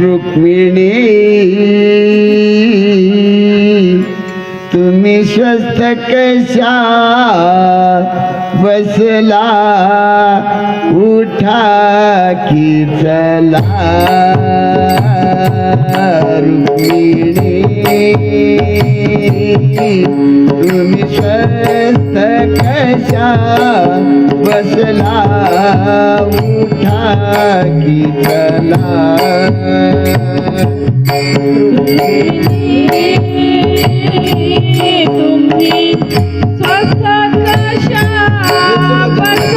रुक्मिणी तुम्ही स्वस्त कशा बसला? उठा की चला रुक्मिणी. तुम्ही स्वस्त कशा बसला उठा की चला तुम्ही स्वस्त कशा बसला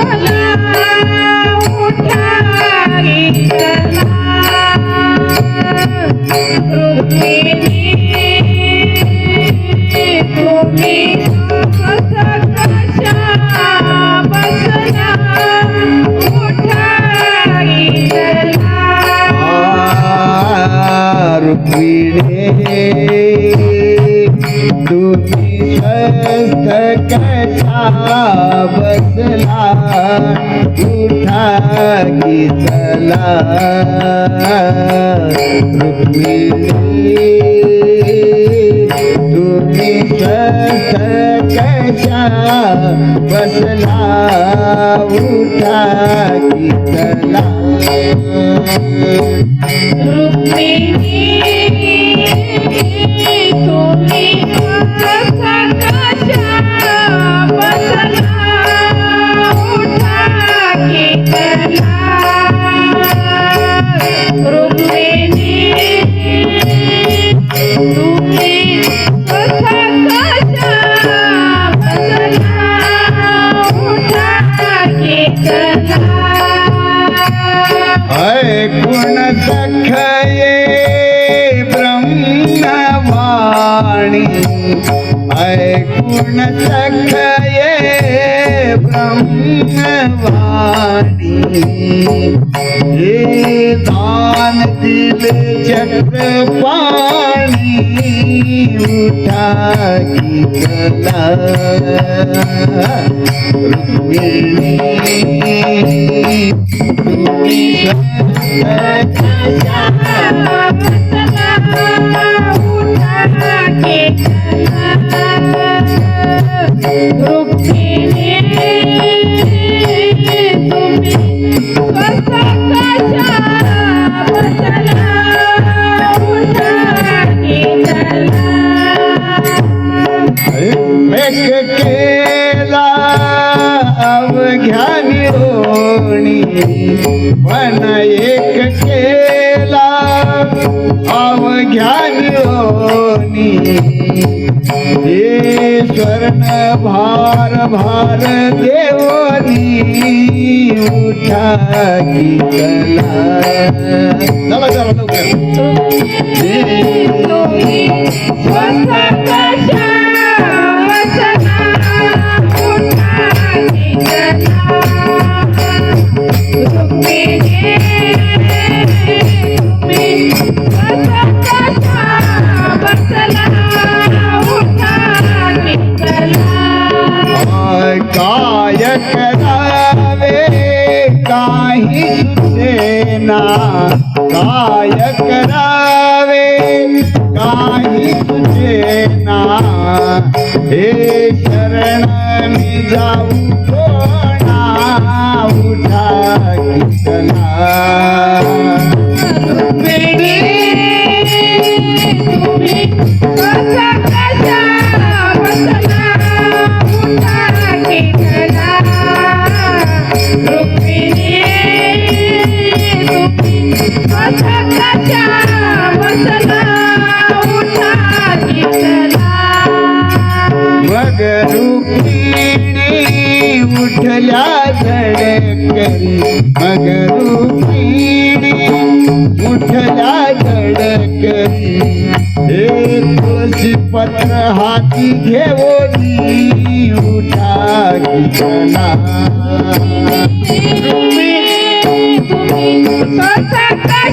तुम्ही स्वस्थ बसला उठा की चला रुक्मिणी तुम्ही स्वस्थ बसला उठा की चला रुक्मिणी ऐकून सखये ब्रह्मवाणी ऐकून सखये ब्रह्मवाणी हे दान दिले चक्रपाणी उठा की कला रुक्मिणी तुम्ही पण एक केला अवघ्यानी हे स्वर्ण भार भार देवनी उठा चला चला चला लवकर. काय करावे काही तुझे ना हे शरण मी जाऊ कोणा उठा कितना उठल्या झडकरी मग उठल्या झडकरी हे तुळशी पत्र हाती घेऊन उठा की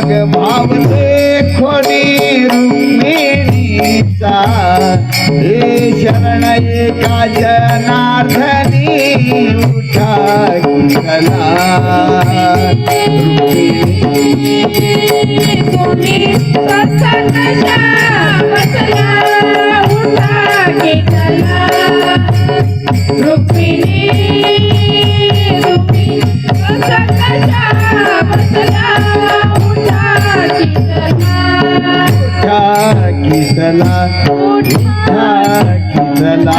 मग भावते खोणी रुक्मिणीचा हे शरण एका जनार्दनी उठा की रुक्मिणी रुक्मिणी रुक्मिणी स्वतःचा बसला किसला किसला